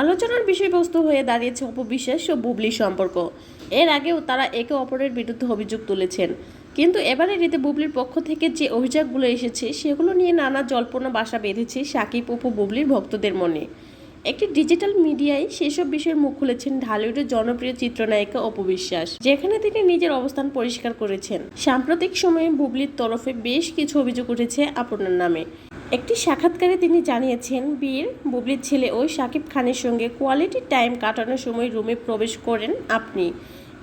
আলোচনার বিষয়বস্তু হয়ে দাঁড়িয়েছে অপবিশ্বাস ও বুবলির সম্পর্ক। এর আগেও তারা একে অপরের বিরুদ্ধে অভিযোগ তুলেছেন। কিন্তু এবারে রীতি বুবলির পক্ষ থেকে যে অভিযোগগুলো এসেছে, সেগুলো নিয়ে নানা জল্পনা বাসা বেঁধেছে সাকিব অপু বুবলির ভক্তদের মনে। একটি ডিজিটাল মিডিয়ায় সেসব বিষয়ের মুখ খুলেছেন ঢালিউডের জনপ্রিয় চিত্রনায়িকা অপবিশ্বাস, যেখানে তিনি নিজের অবস্থান পরিষ্কার করেছেন। সাম্প্রতিক সময়ে বুবলির তরফে বেশ কিছু অভিযোগ উঠেছে আপনার নামে। একটি সাক্ষাৎকারে তিনি জানিয়েছেন, বীর, বুবলির ছেলে ওই শাকিব খানের সঙ্গে কোয়ালিটি টাইম কাটানোর সময় রুমে প্রবেশ করেন আপনি।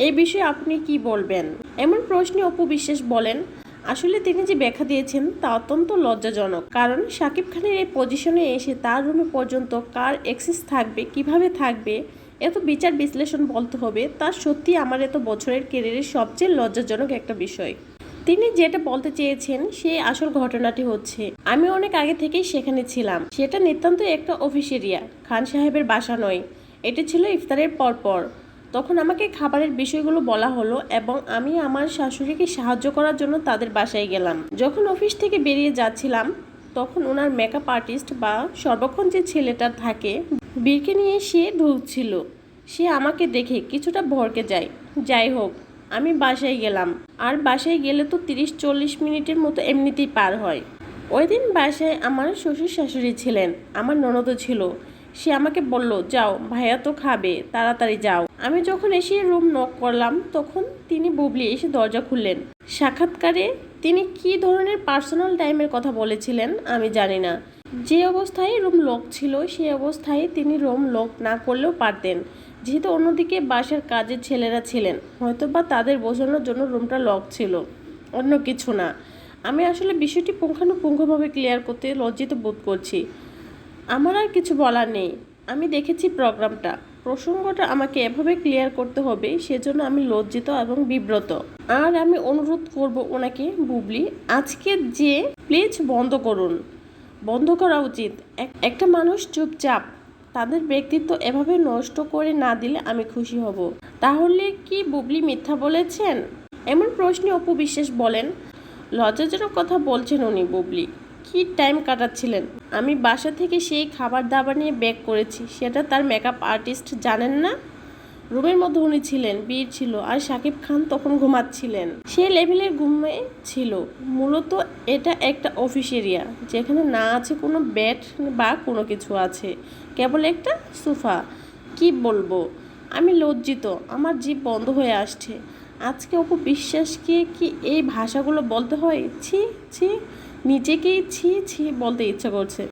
এই বিষয়ে আপনি কি বলবেন? এমন প্রশ্নে অপু বিশ্বাস বলেন, আসলে তিনি যে ব্যাখ্যা দিয়েছেন তা অত্যন্ত লজ্জাজনক। কারণ শাকিব খানের এই পজিশনে এসে তার রুমে পর্যন্ত কার অ্যাক্সেস থাকবে, কীভাবে থাকবে, এত বিচার বিশ্লেষণ বলতে হবে, তা সত্যি আমার এত বছরের কেরিয়ারের সবচেয়ে লজ্জাজনক একটা বিষয়। তিনি যেটা বলতে চেয়েছেন, সেই আসল ঘটনাটি হচ্ছে, আমি অনেক আগে থেকেই সেখানে ছিলাম। সেটা নিতান্ত একটা অফিস এরিয়া খান সাহেবের বাসা নয়। এটি ছিল ইফতারের পরপর। তখন আমাকে খাবারের বিষয়গুলো বলা হলো এবং আমি আমার শাশুড়িকে সাহায্য করার জন্য তাদের বাসায় গেলাম। যখন অফিস থেকে বেরিয়ে যাচ্ছিলাম, তখন ওনার মেকআপ আর্টিস্ট বা সর্বক্ষণ যে ছেলেটা থাকে বীরকে নিয়ে সে ঢুকছিল। সে আমাকে দেখে কিছুটা ভরকে যায়। যাই হোক আমি বাসায় গেলাম। আর বাসায় গেলে তো তিরিশ চল্লিশ মিনিটের মতো এমনিতেই পার হয়। ওই দিন বাসায় আমার শ্বশুর শাশুড়ি ছিলেন, আমার ননদও ছিল। সে আমাকে বলল, যাও, ভাইয়া তো খাবে, তাড়াতাড়ি যাও। আমি যখন এসে রুম নক করলাম, তখন তিনি বুবলি এসে দরজা খুললেন। সাক্ষাৎকারে তিনি কি ধরনের পার্সোনাল টাইমের কথা বলেছিলেন, আমি জানি না। যে অবস্থায় রুম লক ছিল, সেই অবস্থায় তিনি রুম লক না করলেও পারতেন। যেহেতু অন্যদিকে বাসার কাজের ছেলেরা ছিলেন হয়তো বা তাদের বোঝানোর জন্য রুমটা লক ছিল। অন্য কিছু না। আমি আসলে বিষয়টি পুঙ্খানুপুঙ্খভাবে ক্লিয়ার করতে লজ্জিত বোধ করছি। আমার আর কিছু বলার নেই। আমি দেখেছি প্রোগ্রামটা। প্রসঙ্গটা আমাকে এভাবে ক্লিয়ার করতে হবে, সেজন্য আমি লজ্জিত এবং বিব্রত। আর আমি অনুরোধ করব ওনাকে, বুবলি, আজকে যে প্লিজ বন্ধ করুন। বন্ধ করা উচিত। এক- একটা মানুষ চুপচাপ তাদের ব্যক্তিত্ব এভাবে নষ্ট করে না দিলে আমি খুশি হব। তাহলে কি বুবলি মিথ্যা বলেছেন? এমন প্রশ্নে অপু বিশ্বাস বলেন, লজ্জাজনক কথা বলছেন উনি বুবলি। কি টাইম কাটাচ্ছিলেন? আমি বাসা থেকে সেই খাবার দাবার নিয়ে ব্যাক করেছি, সেটা তার মেকআপ আর্টিস্ট জানেন না? রুমের মধ্যে উনি ছিলেন, বীর ছিল আর সাকিব খান তখন ঘুমাচ্ছিলেন। সে লেভেলের ঘুমে ছিল। মূলত এটা একটা অফিস এরিয়া যেখানে না আছে কোনো বেড বা কোনো কিছু আছে। কেবল একটা সোফা কি বলব? আমি লজ্জিত। আমার জিভ বন্ধ হয়ে আসছে। আজকে অপু বিশ্বাসকে কি এই ভাষাগুলো বলতে হয়? ছি ছি। নিজেকেই ছি ছি বলতে ইচ্ছা করছে।